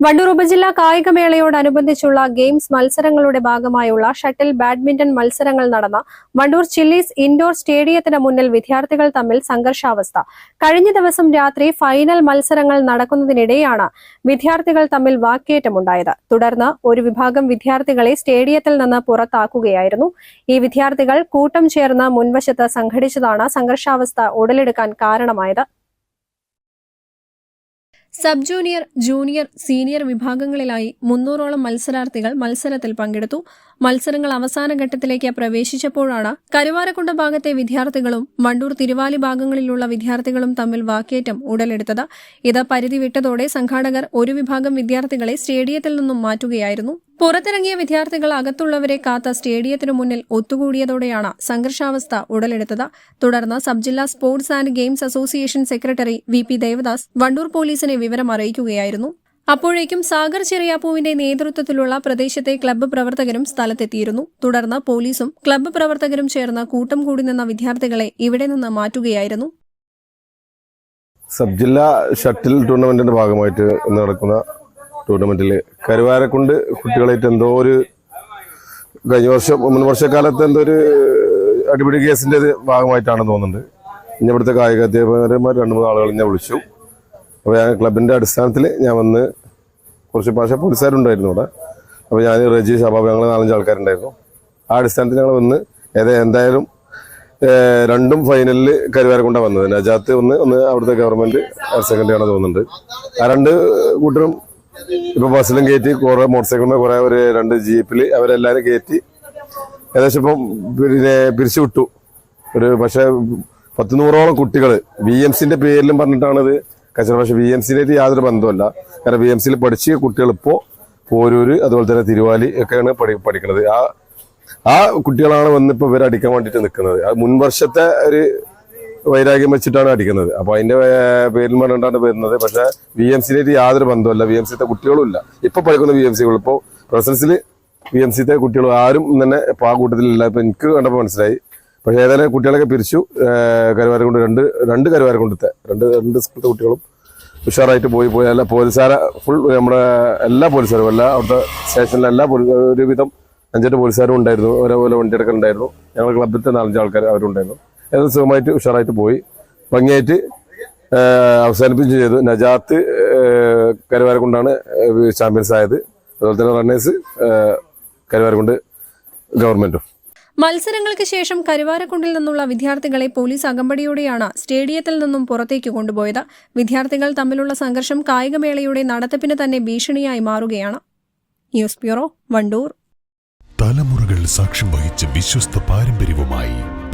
വണ്ടൂർ ഉപജില്ലാ കായികമേളയോടനുബന്ധിച്ചുള്ള ഗെയിംസ് മത്സരങ്ങളുടെ ഭാഗമായുള്ള ഷട്ടിൽ ബാഡ്മിന്റൺ മത്സരങ്ങൾ നടന്ന വണ്ടൂർ ചില്ലീസ് ഇൻഡോർ സ്റ്റേഡിയത്തിന് മുന്നിൽ വിദ്യാർത്ഥികൾ തമ്മിൽ സംഘർഷാവസ്ഥ. കഴിഞ്ഞ ദിവസം രാത്രി ഫൈനൽ മത്സരങ്ങൾ നടക്കുന്നതിനിടെയാണ് വിദ്യാർത്ഥികൾ തമ്മിൽ വാക്കേറ്റമുണ്ടായത്. തുടർന്ന് ഒരു വിഭാഗം വിദ്യാർത്ഥികളെ സ്റ്റേഡിയത്തിൽ നിന്ന് പുറത്താക്കുകയായിരുന്നു. ഈ വിദ്യാർത്ഥികൾ കൂട്ടം ചേർന്ന് മുൻവശത്ത് സംഘടിച്ചതാണ് സംഘർഷാവസ്ഥ ഉടലെടുക്കാൻ കാരണമായത്. സബ് ജൂനിയർ ജൂനിയർ സീനിയർ വിഭാഗങ്ങളിലായി മുന്നൂറോളം മത്സരാർത്ഥികൾ മത്സരത്തിൽ പങ്കെടുത്തു. മത്സരങ്ങൾ അവസാന ഘട്ടത്തിലേക്ക് പ്രവേശിച്ചപ്പോഴാണ് കരുവാരക്കുണ്ട ഭാഗത്തെ വിദ്യാർത്ഥികളും വണ്ടൂർ തിരുവാലി ഭാഗങ്ങളിലുള്ള വിദ്യാർത്ഥികളും തമ്മിൽ വാക്കേറ്റം ഉടലെടുത്തത്. ഇത് പരിധി വിട്ടതോടെ സംഘാടകർ ഒരു വിഭാഗം വിദ്യാർത്ഥികളെ സ്റ്റേഡിയത്തിൽ നിന്നും മാറ്റുകയായിരുന്നു. പുറത്തിറങ്ങിയ വിദ്യാർത്ഥികൾ അകത്തുള്ളവരെ കാത്ത സ്റ്റേഡിയത്തിനു മുന്നിൽ ഒത്തുകൂടിയതോടെയാണ് സംഘർഷാവസ്ഥ ഉടലെടുത്തത്. തുടർന്ന് സബ് ജില്ലാ sports and games association secretary V P Devadas Wandoor പോലീസിനെ വിവരം അറിയിക്കുകയായിരുന്നു. അപ്പോഴേക്കും സാഗർ ചെറിയാപ്പൂവിന്റെ നേതൃത്വത്തിലുള്ള പ്രദേശത്തെ ക്ലബ്ബ് പ്രവർത്തകരും സ്ഥലത്തെത്തിയിരുന്നു. തുടർന്ന് പോലീസും ക്ലബ്ബ് പ്രവർത്തകരും ചേർന്ന് കൂട്ടം കൂടി നിന്ന വിദ്യാർത്ഥികളെ ഇവിടെ നിന്ന് മാറ്റുകയായിരുന്നു. സബ് ജില്ലാ ഷട്ടിൽ ടൂർണമെന്റിന്റെ ഭാഗമായിട്ട് നടക്കുന്ന ടൂർണമെന്റിൽ കരുവാരക്കുണ്ട്. കുട്ടികളായിട്ട് എന്തോ ഒരു കഴിഞ്ഞ വർഷം മുൻ വർഷക്കാലത്ത് എന്തോ ഒരു അടിപിടി കേസിന്റെ ഭാഗമായിട്ടാണ് തോന്നുന്നുണ്ട്. ഇനി ഇവിടുത്തെ കായിക അധ്യാപകന്മാർ രണ്ട് മൂന്ന് ആളുകൾ ഞാൻ വിളിച്ചു. അപ്പോൾ ഞാൻ ക്ലബിന്റെ അടിസ്ഥാനത്തിൽ ഞാൻ വന്ന് കുറച്ച് ഭാഷ പോലീസുകാരുണ്ടായിരുന്നു ഇവിടെ അപ്പോൾ ഞാൻ റജീഷ് അബാബ് ഞങ്ങൾ നാലഞ്ച് ആൾക്കാരുണ്ടായിരുന്നു. ആ അടിസ്ഥാനത്തിൽ ഞങ്ങൾ വന്ന് ഏതാ എന്തായാലും രണ്ടും ഫൈനലിൽ കരുവാരക്കൊണ്ടാണ് വന്നത്. നജാത്ത് ഒന്ന് ഒന്ന് അവിടുത്തെ ഗവൺമെന്റ് ഹയർ സെക്കൻഡറി ആണെന്ന് തോന്നുന്നുണ്ട്. ആ രണ്ട് കൂട്ടരും ഇപ്പൊ ബസ്സിലും കയറ്റി കുറെ മോട്ടോർ സൈക്കിളിന് കുറെ ഒരു രണ്ട് ജീപ്പിൽ അവരെല്ലാരും കയറ്റി ഏകദേശം ഇപ്പം പിന്നെ പിരിച്ചു വിട്ടു. ഒരു പക്ഷെ പത്ത് നൂറോളം കുട്ടികൾ വി എം സിന്റെ പേരിലും പറഞ്ഞിട്ടാണ് ഇത് കച്ചറ പക്ഷെ വി എം സിയിലേക്ക് യാതൊരു ബന്ധമല്ല കാരണം വി എം സിയിൽ പഠിച്ച കുട്ടികൾ ഇപ്പോൾ പോരൂര് അതുപോലെ തന്നെ തിരുവാലി ഒക്കെയാണ് പഠി പഠിക്കുന്നത് ആ ആ കുട്ടികളാണ് വന്നിപ്പോൾ ഇവരടിക്കാൻ വേണ്ടിട്ട് നിൽക്കുന്നത് അത് മുൻവർഷത്തെ ഒരു വൈരാഗ്യം വെച്ചിട്ടാണ് അടിക്കുന്നത്. അപ്പോൾ അതിന്റെ ഏർ, പേരിൽ പറഞ്ഞിട്ടാണ് വരുന്നത്. പക്ഷെ വി എം സിയിലേക്ക് യാതൊരു ബന്ധമല്ല വി എം സിത്തെ കുട്ടികളും ഇല്ല ഇപ്പൊ പഠിക്കുന്ന വി എം സികൾ ഇപ്പോൾ പ്രസൻസിൽ വി എം സിത്തെ കുട്ടികൾ ആരും തന്നെ ഇപ്പൊ ആ കൂട്ടത്തിലില്ല. ഇപ്പൊ എനിക്ക് കണ്ടപ്പോൾ മനസ്സിലായി. പക്ഷെ ഏതായാലും കുട്ടികളൊക്കെ പിരിച്ചു കരുവാരക്കൊണ്ട് രണ്ട് രണ്ട് കരുവാരക്കൊണ്ടത്തെ രണ്ട് രണ്ട് സ്കൂളത്തെ കുട്ടികളും ഉഷാറായിട്ട് പോയി പോയി. എല്ലാ പോലീസുകാരെ ഫുൾ നമ്മുടെ എല്ലാ പോലീസുകാരും എല്ലാ അവിടുത്തെ സ്റ്റേഷനിലെ എല്ലാ ഒരുവിധം അഞ്ചെട്ട് പോലീസുകാരും ഉണ്ടായിരുന്നു. ഒരേപോലെ വണ്ടിയെടുക്കലുണ്ടായിരുന്നു ഞങ്ങൾ ക്ലബിലത്തെ നാലഞ്ച് ആൾക്കാർ അവരുണ്ടായിരുന്നു. ഏതായാലും സുഖമായിട്ട് ഉഷാറായിട്ട് പോയി. ഭംഗിയായിട്ട് അവസാനിപ്പിച്ച് ചെയ്തു. നജാത്ത് കരുവാര കൊണ്ടാണ് ചാമ്പ്യൻസ് ആയത്. അതുപോലെ തന്നെ റണ്ണേഴ്സ് കരുവാര കൊണ്ട് ഗവൺമെന്റും. മത്സരങ്ങൾക്ക് ശേഷം കരുവാരക്കുണ്ടിൽ നിന്നുള്ള വിദ്യാർത്ഥികളെ പോലീസ് അകമ്പടിയോടെയാണ് സ്റ്റേഡിയത്തിൽ നിന്നും പുറത്തേക്ക് കൊണ്ടുപോയത്. വിദ്യാർത്ഥികൾ തമ്മിലുള്ള സംഘർഷം കായികമേളയുടെ നടത്തിപ്പിന് തന്നെ ഭീഷണിയായി മാറുകയാണ്. News bureau Wandoor. തലമുറകൾ സാക്ഷ്യം വഹിച്ച വിശ്വസ്ത പാരമ്പര്യവുമായി